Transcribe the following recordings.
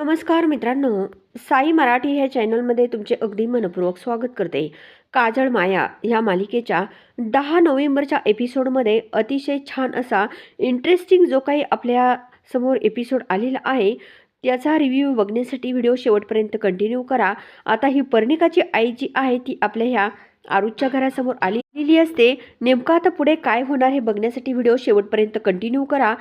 नमस्कार मित्रांनो साई मराठी ह्या चॅनलमध्ये तुमचे अगदी मनपूर्वक स्वागत करते. काजळ माया ह्या मालिकेच्या दहा नोव्हेंबरच्या एपिसोडमध्ये अतिशय छान असा इंटरेस्टिंग जो काही आपल्यासमोर एपिसोड आलेला आहे त्याचा रिव्ह्यू बघण्यासाठी व्हिडिओ शेवटपर्यंत कंटिन्यू करा. आता ही पर्णिकाची आई जी आहे ती आपल्या ह्या आरुच्या घरासमोर आली. आलेली असते नेमकं आता पुढे काय होणार हे बघण्यासाठी व्हिडिओ शेवटपर्यंत कंटिन्यू करा.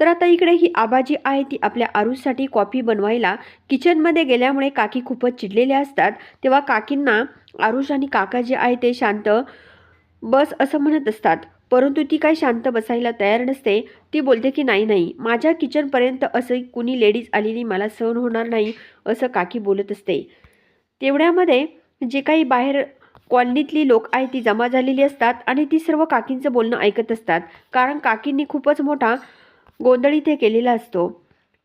तर आता इकडे ही आबा जी आहे ती आपल्या आरुषसाठी कॉफी बनवायला किचनमध्ये गेल्यामुळे काकी खूपच चिडलेल्या असतात. तेव्हा काकींना आरुष आणि काका जे आहे ते शांत बस असं म्हणत असतात. परंतु ती काही शांत बसायला तयार नसते. ती बोलते की नाही नाही माझ्या किचनपर्यंत असं कुणी लेडीज आलेली मला सहन होणार नाही असं काकी बोलत असते. तेवढ्यामध्ये जे काही बाहेर कॉलनीतली लोक आहे ती जमा झालेली असतात आणि ती सर्व काकींचं बोलणं ऐकत असतात. कारण काकींनी खूपच मोठा गोंधळ इथे केलेला असतो.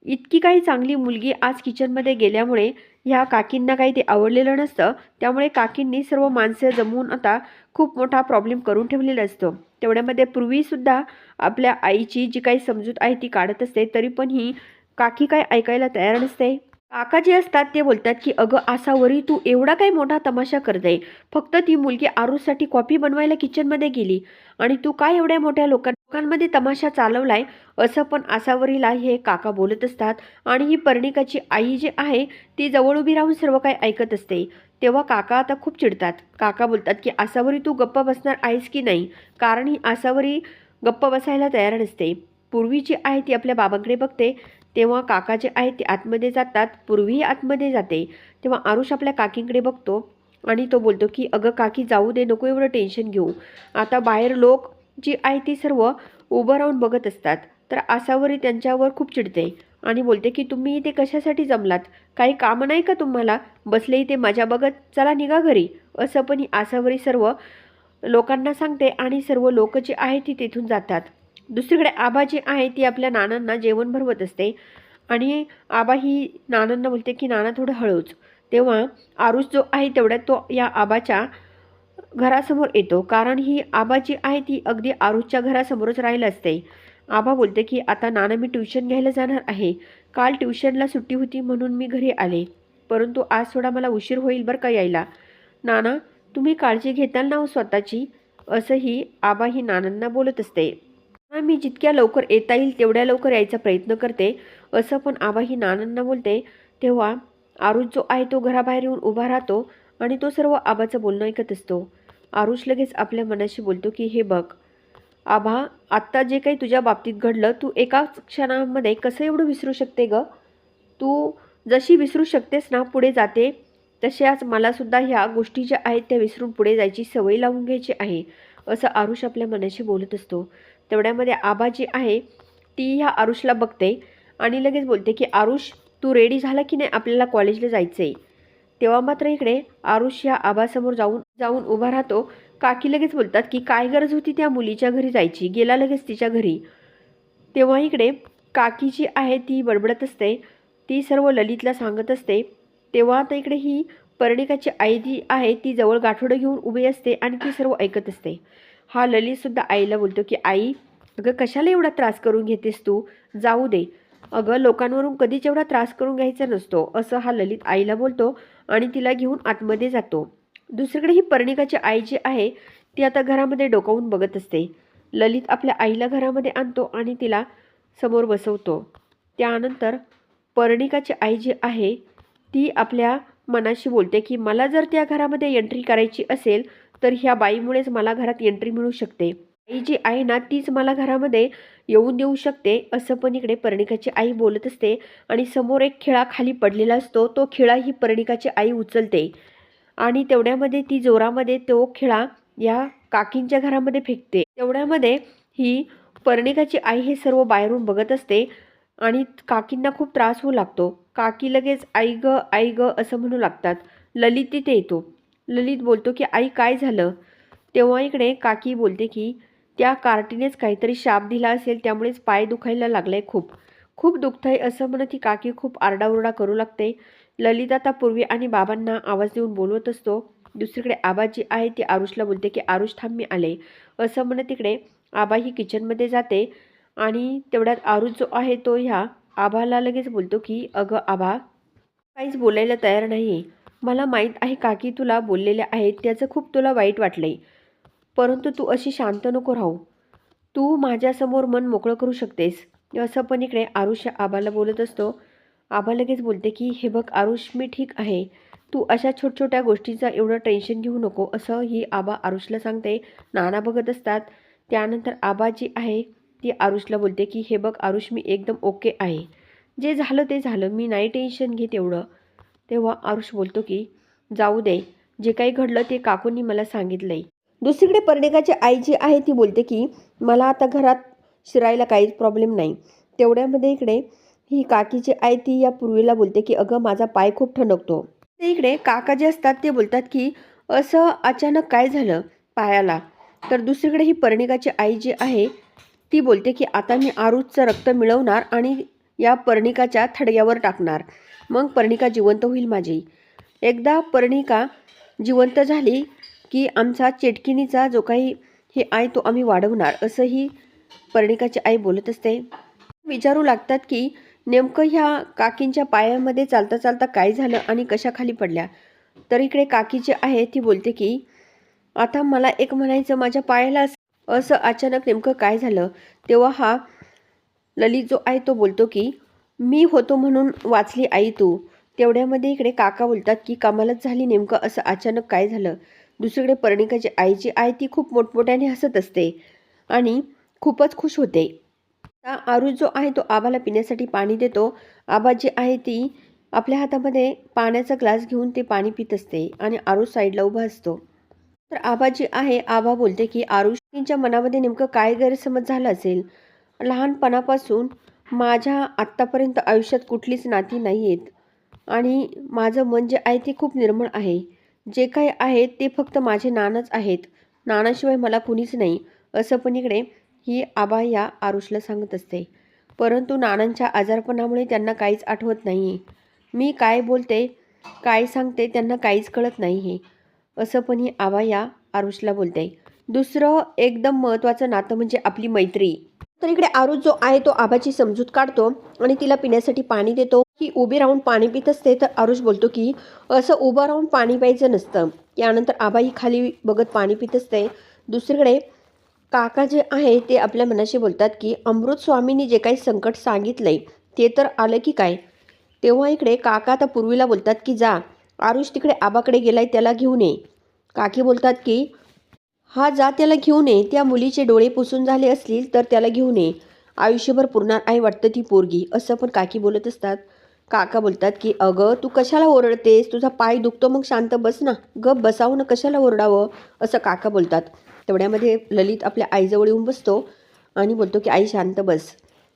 इतकी काही चांगली मुलगी आज किचनमध्ये गेल्यामुळे ह्या काकींना काही ते आवडलेलं नसतं. त्यामुळे काकींनी सर्व माणसं जमवून आता खूप मोठा प्रॉब्लेम करून ठेवलेला असतो. तेवढ्यामध्ये पूर्वीसुद्धा आपल्या आईची जी काही समजूत आहे ती काढत असते तरी पण ही काकी काय ऐकायला तयार नसते. काका जे असतात ते बोलतात की अगं आसावरी तू एवढा काही मोठा तमाशा करते फक्त ती मुलगी आरूसाठी कॉफी बनवायला किचनमध्ये गेली. आणि तू काय एवढ्या मोठ्या लोकां लोकांमध्ये तमाशा चालवलाय? असं पण आसावरीला हे काका बोलत असतात. आणि ही पर्णिकाची आई जी आहे ती जवळ उभी राहून सर्व काही ऐकत असते. तेव्हा काका आता खूप चिडतात. काका बोलतात की आसावरी तू गप्प बसणार आहेस की नाही? कारण ही आसावरी गप्प बसायला तयार नसते. पूर्वी जी आहे ती आपल्या बाबांकडे बघते. तेव्हा काका जे आहे ते आतमध्ये जातात पूर्वी आतमध्ये जाते. तेव्हा आरुष आपल्या काकींकडे बघतो आणि तो बोलतो की अगं काकी जाऊ दे नको एवढं टेन्शन घेऊ. आता बाहेर लोक जी आहे ती सर्व उभं राहून बघत असतात. तर आसावरी त्यांच्यावर खूप चिडते आणि बोलते की तुम्ही इथे कशासाठी जमलात? काही कामं नाही का तुम्हाला? बसले इथे माझ्या बघत? चला निघा घरी. असं पण ही आसावरी सर्व लोकांना सांगते आणि सर्व लोक जे आहे ती तिथून जातात. दुसरीकडे आबा जी आहे ती आपल्या नानांना जेवण भरवत असते. आणि आबा ही नानांना बोलते की नाना थोडं हळूच. तेव्हा आरुष जो आहे तेवढ्यात तो या आबाच्या घरासमोर येतो. कारण ही आबा जी आहे ती अगदी आरुषच्या घरासमोरच राहिलं असते. आबा बोलते की आता नाना मी ट्युशन घ्यायला जाणार आहे. काल ट्युशनला सुट्टी होती म्हणून मी घरी आले. परंतु आज थोडा मला उशीर होईल बरं का यायला. नाना तुम्ही काळजी घेताल ना हो स्वतःची? असंही आबा ही नानांना बोलत असते. "हा, मी जितक्या लवकर येता येईल तेवढ्या लवकर यायचा प्रयत्न करते. असं पण आबा ही नानांना बोलते. तेव्हा आरुष जो आहे तो घराबाहेर येऊन उभा राहतो आणि तो सर्व आबाचं बोलणं ऐकत असतो. आरुष लगेच आपल्या मनाशी बोलतो की हे बघ आभा आत्ता जे काही तुझ्या बाबतीत घडलं तू एकाच क्षणामध्ये कसं एवढं विसरू शकते ग? तू जशी विसरू शकतेस ना पुढे जाते. तशाच मलासुद्धा ह्या गोष्टी ज्या आहेत त्या विसरून पुढे जायची सवय लावून घ्यायची आहे. असं आरुष आपल्या मनाशी बोलत असतो. तेवढ्यामध्ये आबा जी आहे ती ह्या आरुषला बघते आणि लगेच बोलते की आरुष तू रेडी झाला की नाही आपल्याला कॉलेजला जायचं आहे तेव्हा मात्र इकडे आरुष ह्या आबासमोर जाऊन जाऊन उभा राहतो. काकी लगेच बोलतात की काय गरज होती त्या मुलीच्या घरी जायची? गेला लगेच तिच्या घरी. तेव्हा इकडे काकी जी आहे ती बडबडत असते. ती सर्व ललितला सांगत असते. तेव्हा आता इकडे ही पर्णिकाची आई जी आहे ती जवळ गाठोडं घेऊन उभी असते आणि ती सर्व ऐकत असते. हा ललितसुद्धा आईला बोलतो की आई अगं कशाला एवढा त्रास करून घेतेस तू? जाऊ दे. अगं लोकांवरून कधीच एवढा त्रास करून घ्यायचा नसतो असं हा ललित आईला बोलतो आणि तिला घेऊन आतमध्ये जातो. दुसरीकडे ही पर्णिकाची आई जी आहे ती आता घरामध्ये डोकावून बघत असते. ललित आपल्या आईला घरामध्ये आणतो आणि तिला समोर बसवतो. त्यानंतर पर्णिकाची आई जी आहे ती आपल्या मनाशी बोलते की मला जर त्या घरामध्ये एंट्री करायची असेल तर ह्या बाईमुळेच मला घरात एंट्री मिळू शकते. आई जी आहे ना तीच मला घरामध्ये येऊन देऊ शकते असं पण इकडे पर्णिकाची आई बोलत असते. आणि समोर एक खिळा खाली पडलेला असतो तो खिळा ही पर्णिकाची आई उचलते. आणि तेवढ्यामध्ये ती जोरामध्ये तो खिळा या काकींच्या घरामध्ये फेकते. तेवढ्यामध्ये ही पर्णिकाची आई हे सर्व बाहेरून बघत असते आणि काकींना खूप त्रास होऊ लागतो. काकी लगेच आई ग आई ग असं म्हणू लागतात. ललित तिथे येतो. ललित बोलतो की आई काय झालं? तेव्हा इकडे काकी बोलते की त्या कार्टीनेच काहीतरी शाप दिला असेल त्यामुळेच पाय दुखायला लागलाय खूप. खूप दुखतंय असं म्हणत ती काकी खूप आरडाओरडा करू लागते. ललित आता पूर्वी आणि बाबांना आवाज देऊन बोलवत असतो. दुसरीकडे आबाजी आहे ती आरुषला बोलते की आरुष थांब मी आले. असं म्हणत तिकडे आबा ही किचनमध्ये जाते आणि तेवढ्यात आरुष जो आहे तो ह्या आभाला लगेच बोलतो की अगं आभा काहीच बोलायला तयार नाही. मला माहीत आहे काकी तुला बोललेल्या आहेत त्याचं खूप तुला वाईट वाटलंय. परंतु तू अशी शांत नको राहू. तू माझ्यासमोर मन मोकळं करू शकतेस. असं पण इकडे आरुष आबाला बोलत असतो. आबा लगेच बोलते की हे बघ आरुष मी ठीक आहे. तू अशा छोट छोट्या गोष्टीचं एवढं टेन्शन घेऊ नको असं ही आबा आरुषला सांगते. नाना बघत असतात. त्यानंतर आबा जी आहे ती आरुषला बोलते की हे बघ आरुष मी एकदम ओके आहे. जे झालं ते झालं. मी नाही टेन्शन घेत एवढं. तेव्हा आरुष बोलतो की जाऊ दे. जे काही घडलं ते काकूंनी मला सांगितलं आहे दुसरीकडे पर्णिकाची आई जी आहे ती बोलते की मला आता घरात शिरायला काहीच प्रॉब्लेम नाही. तेवढ्यामध्ये इकडे ही काकीची आई ती या पूर्वीला बोलते की अगं माझा पाय खूप ठणकतो. ते इकडे काका जे असतात ते बोलतात की असं अचानक काय झालं पायाला? तर दुसरीकडे ही पर्णिकाची आई जी आहे ती बोलते की आता मी आरुषचं रक्त मिळवणार आणि या पर्णिकाच्या थडग्यावर टाकणार. मग पर्णिका जिवंत होईल माझी. एकदा पर्णिका जिवंत झाली की आमचा चेटकिनीचा जो काही हे आहे तो आम्ही वाढवणार असंही पर्णिकाची आई बोलत असते. विचारू लागतात की नेमकं ह्या काकींच्या पायामध्ये चालता चालता काय झालं आणि कशा खाली पडल्या? तर इकडे काकी जी आहे ती बोलते की आता मला एक म्हणायचं माझ्या पायाला असं अचानक नेमकं काय झालं? तेव्हा हा ललित जो आहे तो बोलतो की मी होतो म्हणून वाचली आई तू. तेवढ्यामध्ये इकडे काका बोलतात की कमालच झाली नेमकं असं अचानक काय झालं? दुसरीकडे पर्णिकाची आई जी आहे ती खूप मोठमोठ्याने हसत असते आणि खूपच खुश होते. आता जो आहे तो आबाला पिण्यासाठी पाणी देतो. आबा जी आहे ती आपल्या हातामध्ये पाण्याचा ग्लास घेऊन ते पाणी पित असते आणि आरुज साईडला उभा असतो. तर आबा जी आहे आबा बोलते की आरुष तिच्या मनामध्ये नेमकं काय गैरसमज झालं असेल? लहानपणापासून माझ्या आत्तापर्यंत आयुष्यात कुठलीच नाती नाही आहेत आणि माझं मन जे आहे ते खूप निर्मळ आहे. जे काय आहे ते फक्त माझे नानच आहेत. नानाशिवाय मला कुणीच नाही. असं पण इकडे ही आबा या आरुषला सांगत असते. परंतु नानांच्या आजारपणामुळे त्यांना काहीच आठवत नाही मी काय बोलते काय सांगते त्यांना काहीच कळत नाही हे असं पण ही आबा या आरुषला बोलते. दुसरं एकदम महत्त्वाचं नातं म्हणजे आपली मैत्री. तर इकडे आरुष जो आहे तो आबाची समजूत काढतो आणि तिला पिण्यासाठी पाणी देतो. ही उभी राहून पाणी पित असते तर आरुष बोलतो की असं उभं राहून पाणी प्यायचं नसतं. त्यानंतर आबा ही खाली बघत पाणी पित असते. दुसरीकडे काका जे आहे ते आपल्या मनाशी बोलतात की अमृत स्वामींनी जे काही संकट सांगितलंय ते तर आलं की काय? तेव्हा इकडे काका आता पूर्वीला बोलतात की जा आरुष तिकडे आबाकडे गेलाय त्याला घेऊन ये. काकी बोलतात की हा जा त्याला घेऊन ये. त्या मुलीचे डोळे पुसून झाले असतील तर त्याला घेऊ नये आयुष्यभर पुरणार आहे वाटतं ती पोरगी. असं पण काकी बोलत असतात. काका बोलतात की अगं तू कशाला ओरडतेस? तुझा पाय दुखतो मग शांत बस ना. गप बसावं ना कशाला ओरडावं? असं काका बोलतात. तेवढ्यामध्ये ललित आपल्या आईजवळ येऊन बसतो आणि बोलतो की आई शांत बस.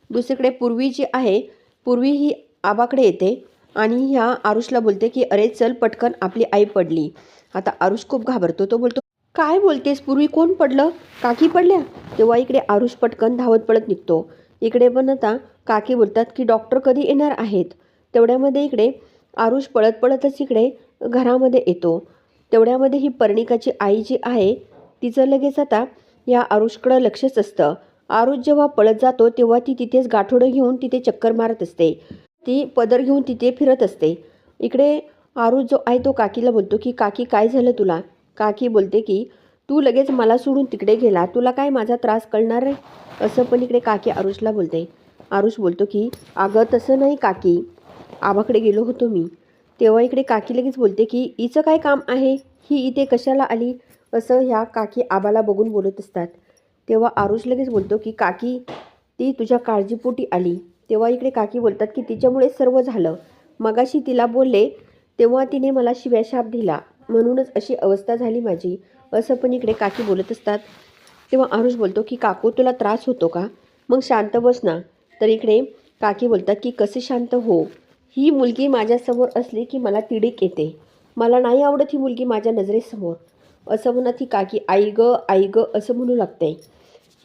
दुसरीकडे पूर्वी जी आहे पूर्वी ही आबाकडे येते आणि ह्या आरुषला बोलते की अरे चल पटकन आपली आई पडली. आता आरुष खूप घाबरतो. तो बोलतो काय बोलतेस? पूर्वी कोण पडलं? काकी पडल्या? तेव्हा इकडे आरुष पटकन धावत पडत निघतो. इकडे पण आता काकी बोलतात की डॉक्टर कधी येणार आहेत? तेवढ्यामध्ये इकडे आरुष पळत पळतच इकडे घरामध्ये येतो. तेवढ्यामध्ये ही पर्णिकाची आई जी आहे तिचं लगेच आता या आरुषकडं लक्षच असतं. आरुष जेव्हा पळत जातो तेव्हा ती तिथेच गाठोडं घेऊन तिथे चक्कर मारत असते. ती पदर घेऊन तिथे फिरत असते. इकडे आरुष जो आहे तो काकीला बोलतो की काकी काय झालं तुला? काकी बोलते की तू लगेच मला सोडून तिकडे गेला तुला काय माझा त्रास कळणार आहे? असं पण इकडे काकी आरुषला बोलते. आरुष बोलतो की अगं तसं नाही काकी. आबाकडे गेलो होतो मी. तेव्हा इकडे काकी लगेच बोलते की हिचं काय काम आहे? ही इथे कशाला आली? असं ह्या काकी आबाला बघून बोलत असतात. तेव्हा आरुष लगेच बोलतो की काकी ती तुझ्या काळजीपोटी आली. तेव्हा इकडे काकी बोलतात की तिच्यामुळे सर्व झालं. मगाशी तिला बोलले तेव्हा तिने मला शिव्याशाप दिला. म्हणूनच अशी अवस्था झाली माझी. असं पण इकडे काकी बोलत असतात. तेव्हा आरुष बोलतो की काकू तुला त्रास होतो का? मग शांत बस ना. तर इकडे काकी बोलतात की कसे शांत हो? ही मुलगी माझ्यासमोर असली की मला तिडीक येते. मला नाही आवडत ही मुलगी माझ्या नजरेसमोर. असं म्हणत ही काकी आई ग आई ग असं म्हणू लागते.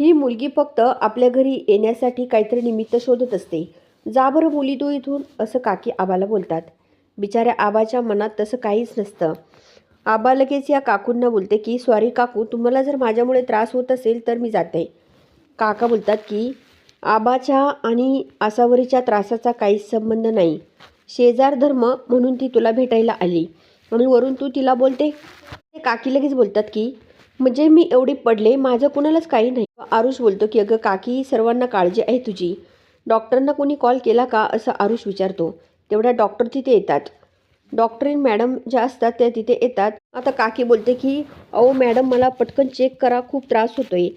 ही मुलगी फक्त आपल्या घरी येण्यासाठी काहीतरी निमित्त शोधत असते. जा बरं मुली तू इथून असं काकी आबाला बोलतात. बिचाऱ्या आबाच्या मनात तसं काहीच नसतं. आबा लगेच या काकूंना बोलते की सॉरी काकू तुम्हाला जर माझ्यामुळे त्रास होत असेल तर मी जाते. काका बोलतात की आबाच्या आणि आसावरीच्या त्रासाचा काहीच संबंध नाही. शेजार धर्म म्हणून ती तुला भेटायला आली. आणि वरून तू तिला बोलते. ते काकी लगेच बोलतात की म्हणजे मी एवढी पडले माझं कुणालाच काही नाही. आरुष बोलतो की अगं काकी सर्वांना काळजी आहे तुझी. डॉक्टरांना कोणी कॉल केला का? असं आरुष विचारतो. तेवढ्या डॉक्टर तिथे येतात. डॉक्टरीन मॅडम ज्या असतात त्या तिथे येतात. आता काकी बोलते की अहो मॅडम मला पटकन चेक करा खूप त्रास होतोय.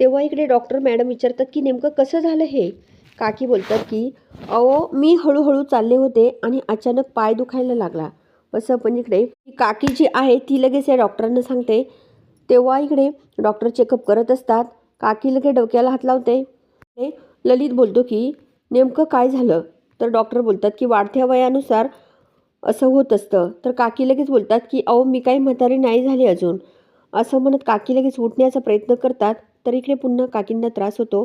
तेव्हा इकडे डॉक्टर मॅडम विचारतात की नेमकं कसं झालं हे? काकी बोलतात की अहो मी हळूहळू चालले होते आणि अचानक पाय दुखायला लागला. असं पण इकडे काकी जी आहे ती लगेच या डॉक्टरांना सांगते. तेव्हा इकडे डॉक्टर चेकअप करत असतात. काकी लगे डोक्याला हात लावते. हे ललित बोलतो की नेमकं काय झालं? तर डॉक्टर बोलतात की वाढत्या वयानुसार असं होत असतं. तर काकी लगेच बोलतात की अहो मी काही म्हातारी नाही झाली अजून. असं म्हणत काकी लगेच उठण्याचा प्रयत्न करतात. तर इकडे पुन्हा काकींना त्रास होतो.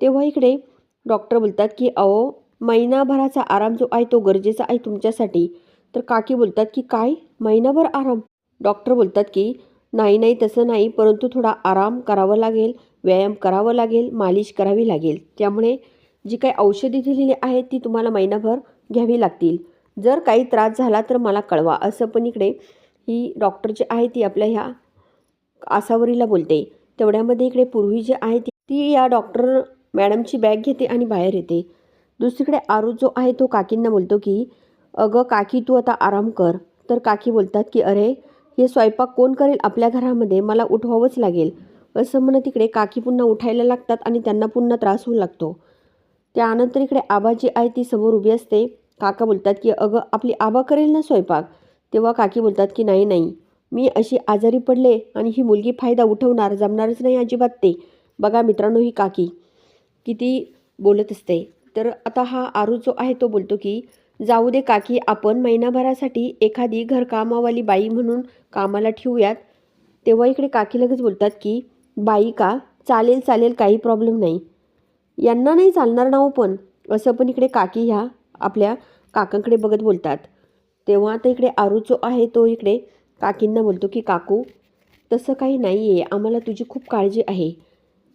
तेव्हा इकडे डॉक्टर बोलतात की अहो महिनाभराचा आराम जो आहे तो गरजेचा आहे तुमच्यासाठी. तर काकी बोलतात की काय? महिनाभर आराम? डॉक्टर बोलतात की नाही नाही तसं नाही परंतु थोडा आराम करावा लागेल व्यायाम करावा लागेल मालिश करावी लागेल. त्यामुळे जी काही औषधी दिलेली आहेत ती तुम्हाला महिनाभर घ्यावी लागतील. जर काही त्रास झाला तर मला कळवा. असं पण इकडे ही डॉक्टर जी आहे ती आपल्या ह्या आसावरीला बोलते. तेवढ्यामध्ये इकडे पूर्वी जी आहे ती ती या डॉक्टर मॅडमची बॅग घेते आणि बाहेर येते. दुसरीकडे आरू जो आहे तो काकींना बोलतो की अगं काकी तू आता आराम कर. तर काकी बोलतात की अरे हे स्वयंपाक कोण करेल आपल्या घरामध्ये? मला उठवावंच लागेल. असं म्हणत तिकडे काकी पुन्हा उठायला लागतात आणि त्यांना पुन्हा त्रास होऊ लागतो. त्यानंतर इकडे आबाजी आहे ती समोर उभी असते. काका बोलतात की अगं आपली आबा करेल ना स्वयंपाक? तेव्हा काकी बोलतात की नाही नाही. मी अशी आजारी पडले आणि ही मुलगी फायदा उठवणार जमणारच नाही अजिबात ते. बघा मित्रांनो ही काकी किती बोलत असते. तर आता हा आरू जो आहे तो बोलतो की जाऊ दे काकी आपण महिनाभरासाठी एखादी घरकामावाली बाई म्हणून कामाला ठेवूयात. तेव्हा इकडे काकी लगेच बोलतात की बाई का? चालेल चालेल काही प्रॉब्लेम नाही. यांना नाही चालणार ना हो पण. असं पण इकडे काकी ह्या आपल्या काकांकडे बघत बोलतात. तेव्हा आता इकडे आरू जो आहे तो इकडे काकींना बोलतो की काकू तसं काही नाही आहे आम्हाला तुझी खूप काळजी आहे.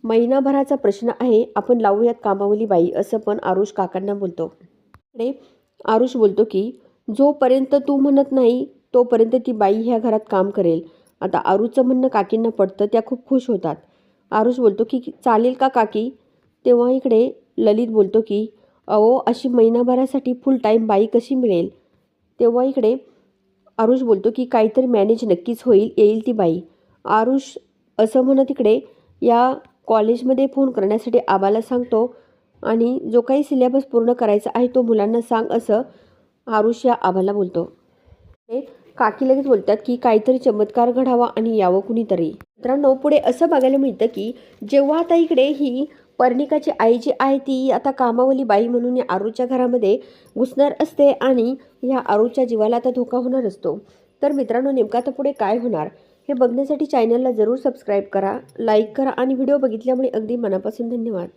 महिनाभराचा प्रश्न आहे. आपण लावूयात कामावली बाई असं पण आरुष काकांना बोलतो. इकडे आरुष बोलतो की जोपर्यंत तू म्हणत नाही तोपर्यंत ती बाई ह्या घरात काम करेल. आता आरूचं म्हणणं काकींना पडतं त्या खूप खुश होतात. आरुष बोलतो की चालेल का काकी? तेव्हा इकडे ललित बोलतो की अहो अशी महिनाभरासाठी फुल टाईम बाई कशी मिळेल? तेव्हा इकडे आरुष बोलतो की काहीतरी मॅनेज नक्कीच होईल येईल ती बाई. आरुष असं म्हणत इकडे या कॉलेजमध्ये फोन करण्यासाठी आबाला सांगतो आणि जो काही सिलेबस पूर्ण करायचा आहे तो मुलांना सांग असं आरुष या आबाला बोलतो. ते काकी लगेच बोलतात की काहीतरी चमत्कार घडावा आणि यावं कुणीतरी. मित्रांनो पुढे असं बघायला मिळतं की जेव्हा आता इकडे ही पर्णिकाची आई जी आहे ती आता कामावली बाई म्हणून या आरूच्या घरामध्ये घुसणार असते आणि ह्या आरूच्या जीवाला आता धोका होणार असतो. तर मित्रांनो नेमका आता पुढे काय होणार हे बघण्यासाठी चॅनलला जरूर सबस्क्राईब करा लाईक करा आणि व्हिडिओ बघितल्यामुळे अगदी मनापासून धन्यवाद.